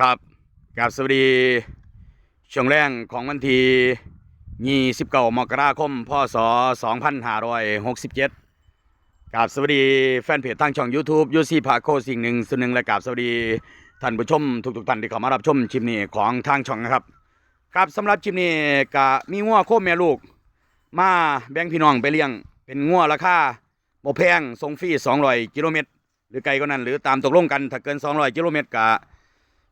ครับกับสวัสดีช่วงแรกของวันที่29มกราคม พศ2567กับสวัสดีแฟนเพจทางช่อง YouTube ยูซีพาโคสิ่งหนึ่งส่วนหนึ่งและกับสวัสดีท่านผู้ชมทุกๆท่านที่เข้ามารับชมชิมนี้ของทางช่องนะครับ ครับสำหรับชิมนี้ก็มีงัวโคแม่ลูก มาแบ่งพี่น้องไปเลี้ยง เป็นงัวราคาบ่แพงส่งฟรี200กิโลเมตรหรือไกลก็นั้นหรือตามตกลงกันถ้าเกิน200กิโลเมตรก็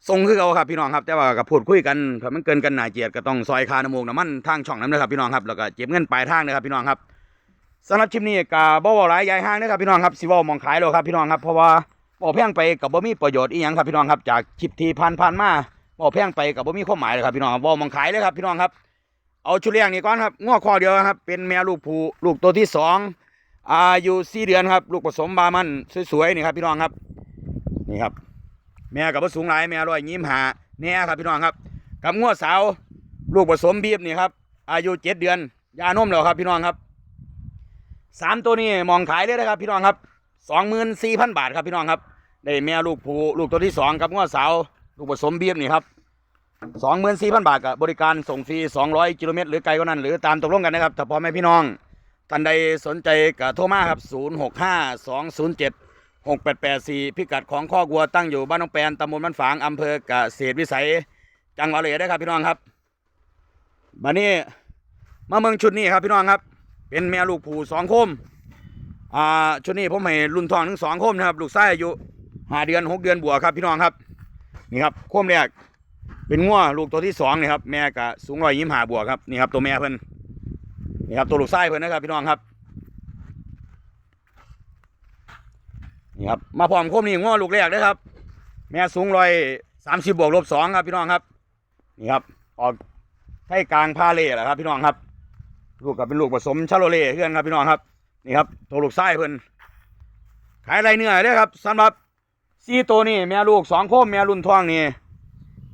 ส่งคือเอาครับพี่น้องครับแต่ว่าก็พูดคุยกันถ้ามันเกินกันหนาเจียดก็ต้องซอยคาน้ำมูกน้ำมันทางช่องนั้นนะครับพี่น้องครับแล้วก็เก็บเงินปลายทางนะครับพี่น้องครับสำหรับคลิปนี้ก็บ่เว้าหลายยายห้างนะครับพี่น้องครับสิว้ามองขายแล้วครับพี่น้องครับเพราะว่าบ่แพงไปกับบ่มีประโยชน์อีหยังครับพี่น้องครับจากคลิปที่ผ่านๆมาบ่แพงไปกับบ่มีความหมายเลยครับพี่น้องครับเว้ามองขายเลยครับพี่น้องครับเอาชุดเลี้ยงนี่ก่อนครับง้อคอเดียวครับเป็นแม่ลูกผู้ลูกตัวที่สองอายุสี่เดือนครับ ลูกผสมบามันสวยๆนี่ครับพี่น้องครับนี่ครับ แม่กับสูงหลายแม่ร้อยยิ้มหาแน่ครับพี่น้องครับ กับง้อสาวลูกผสมบีบนี่ครับอายุเจ็ดเดือนยานมแล้วครับพี่น้องครับสามตัวนี้มองขายเลยนะครับ พี่น้องครับสองหมื่นสี่พันบาทครับพี่น้องครับได้แม่ลูกผูลูกตัวที่สองกับง้อสาวลูกผสมบีบนี่ครับสองหมื่นสี่พันบาทกับบริการส่งฟรีสองร้อยกิโลเมตรหรือไกลกว่านั้น หรือตามตกลงกันนะครับถ้าพอแม่พี่น้องท่านใดสนใจก็โทรมาครับศูนย์หกห้าสองศูนย์เจ็ด หกแปดแปดสี่พิกัดของข้อกวัวตั้งอยู่บ้านน้องแปนตำบลบ้านฝางอำเภอกเกษตรวิสัย จังหวัดเลยได้ครับพี่น้องครับมานี่มาเมืองชุดนี้ครับพี่น้องครับ เป็นแม่ลูกผูสองโคมอ่าชุดนี้ผมให้รุ่นทองทั้งสองโคมนะครับ ลูกไส้อายุห้าเดือนหกเดือนบวกครับพี่น้องครับนี่ครับโคมแรกเป็นงัวลูกตัวที่สองนี่ครับแม่กะสูงร้อยยิ้มหาบวกครับนี่ครับตัวแม่เพิ่นนี่ครับตัวลูกไส้เพิ่นนะครับพี่น้องครับ นี่ครับมาพร้อมโคมนี่งัวลูกแรกเด้ครับ แม่สูงร้อยสามสิบบวกลบสองครับพี่น้องครับนี่ครับออกไทยกลางพาเล่แหละครับ พี่น้องครับ ลูกกับเป็นลูกผสมชาโลเล่เพื่อนครับพี่น้องครับนี่ครับตัวลูกไส้เพิ่นขายไรเนื้อเด้ครับสำหรับซีตัวนี้แม่ลูกสองโคมแม่รุ่นทองนี่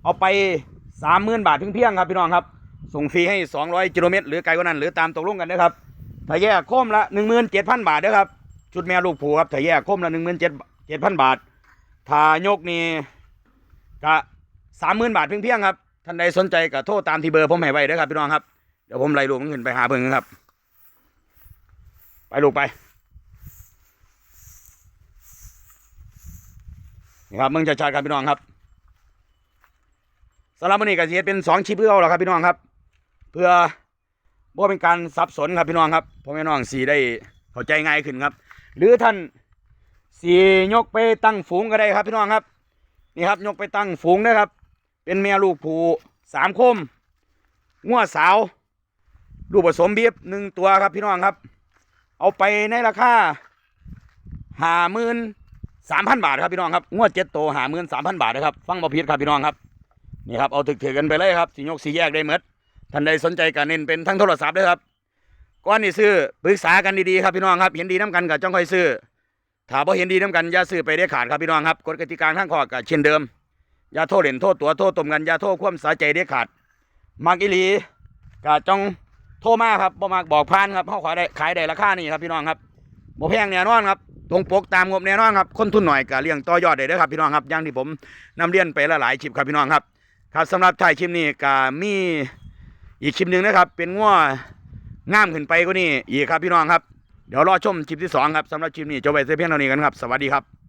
เอาไปสามหมื่นบาทถึงเพียงครับพี่น้องครับ ส่งฟรีให้สองร้อยกิโลเมตรหรือไกลกว่านั้นหรือตามตกลงกันนะครับถ้าแยกโคมละหนึ่งหมื่นเจ็ดพันบาทนะครับ ชุดแม่ลูกผูครับถ้าแยกคมละหนึ่งหมื่นเจ็ดเจ็ดพันบาทถ้ายกนี่ก็สามหมื่นบาทเพียงเพียงครับท่านใดสนใจก็โทรตามที่เบอร์ผมให้ไว้เด้อครับพี่น้องครับเดี๋ยวผมไล่ลูกขึ้นไปหาเพิ่งครับ ไปลูกไปนี่ครับมึงจะชัดครับพี่น้องครับสำหรับวันนี้ก็เฮ็ดเป็นสองชิปเพื่อเอาครับพี่น้องครับ เพื่อบ่เป็นการสับสนครับพี่น้องครับพ่อแม่น้องสีได้เข้าใจง่ายขึ้นครับ หรือท่านสี่ยกไปตั้งฝูงก็ได้ครับพี่น้องครับ นี่ครับยกไปตั้งฝูงนะครับ เป็นแม่ลูกผูสามคมงัวสาว ลูกผสมบีบหนึ่งตัวครับพี่น้องครับ เอาไปในราคาห้าหมื่นสามพันบาทครับพี่น้องครับงวดเจ็ดโตหาหมื่นสามพันบาทนะครับฟังบ่ผิดครับพี่น้องครับนี่ครับเอาถึกถือกันไปเลยครับสียกสีแยกได้หมดท่านใดสนใจก็เน้นเป็นทั้งโทรศัพท์ด้วยครับ ก่อนนี่ซื้อปรึกษากันดีๆครับพี่น้องครับเห็นดีน้ำกันกับจ้องค่อยซื้อถ้าบ่เห็นดีน้ำกันอย่าซื้อไปได้ขาดครับพี่น้องครับกฎกติกาทางข้อก็เช่นเดิมอย่าโทษเล่นโทษตัวโทษตมกันอย่าโทษความสาใจได้ขาดมักอีหลีก็จ้องโทรมาครับบ่มักบอกพานครับเขาขายได้ขายได้ราคานี่ครับพี่น้องครับบ่แพงแน่นอนครับตรงปกตามงบแน่นอนครับคนทุนหน่อยก็เลี้ยงต่อยอดได้เด้อครับพี่น้องครับอย่างที่ผมนำเรียนไปหลายๆคลิปครับพี่น้องครับ ครับสำหรับถ่ายคลิปนี้ก็มีอีกคลิปหนึ่งนะครับ เป็นง่ว งามขึ้นไปก็นี่อีกครับพี่น้องครับ เดี๋ยวรอชมคลิปที่สองครับสำหรับคลิปนี้จะไปเพียงเท่านี้กันครับ สวัสดีครับ